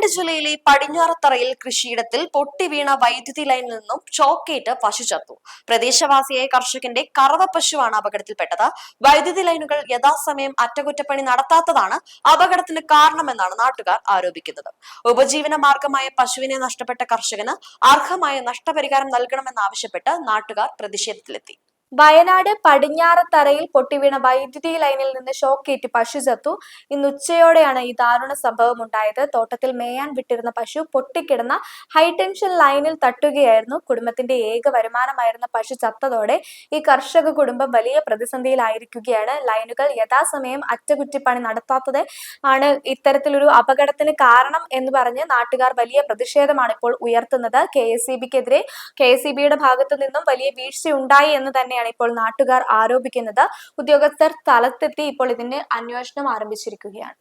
വയനാട് ജില്ലയിലെ പടിഞ്ഞാറത്തറയിൽ കൃഷിയിടത്തിൽ പൊട്ടിവീണ വൈദ്യുതി ലൈനിൽ നിന്നും ചോക്കേറ്റ് പശു ചത്തു. പ്രദേശവാസിയായ കർഷകന്റെ കറവ പശുവാണ് അപകടത്തിൽപ്പെട്ടത്. വൈദ്യുതി ലൈനുകൾ യഥാസമയം അറ്റകുറ്റപ്പണി നടത്താത്തതാണ് അപകടത്തിന് കാരണമെന്നാണ് നാട്ടുകാർ ആരോപിക്കുന്നത്. ഉപജീവന മാർഗമായ പശുവിനെ നഷ്ടപ്പെട്ട കർഷകന് അർഹമായ നഷ്ടപരിഹാരം നൽകണമെന്നാവശ്യപ്പെട്ട് നാട്ടുകാർ പ്രതിഷേധത്തിലെത്തി. വയനാട് പടിഞ്ഞാറത്തറയിൽ പൊട്ടിവീണ വൈദ്യുതി ലൈനിൽ നിന്ന് ഷോക്കേറ്റ് പശു ചത്തു. ഇന്ന് ഉച്ചയോടെയാണ് ഈ ദാരുണ സംഭവം ഉണ്ടായത് തോട്ടത്തിൽ മേയാൻ വിട്ടിരുന്ന പശു പൊട്ടിക്കിടന്ന ഹൈടെൻഷൻ ലൈനിൽ തട്ടുകയായിരുന്നു. കുടുംബത്തിന്റെ ഏക വരുമാനമായിരുന്ന പശു ചത്തതോടെ ഈ കർഷക കുടുംബം വലിയ പ്രതിസന്ധിയിലായിരിക്കുകയാണ്. ലൈനുകൾ യഥാസമയം അറ്റകുറ്റിപ്പണി നടത്താത്തത് ആണ് ഇത്തരത്തിലൊരു അപകടത്തിന് കാരണം എന്ന് പറഞ്ഞ് നാട്ടുകാർ വലിയ പ്രതിഷേധമാണ് ഇപ്പോൾ ഉയർത്തുന്നത്. കെ എസ് സി ബിക്കെതിരെ കെ എസ് സി ബിയുടെ ഭാഗത്തു നിന്നും വലിയ വീഴ്ച ഉണ്ടായി എന്ന് തന്നെയാണ് ഇപ്പോൾ നാട്ടുകാർ ആരോപിക്കുന്നത്. ഉദ്യോഗസ്ഥർ സ്ഥലത്തെത്തി ഇപ്പോൾ ഇതിന്റെ അന്വേഷണം ആരംഭിച്ചിരിക്കുകയാണ്.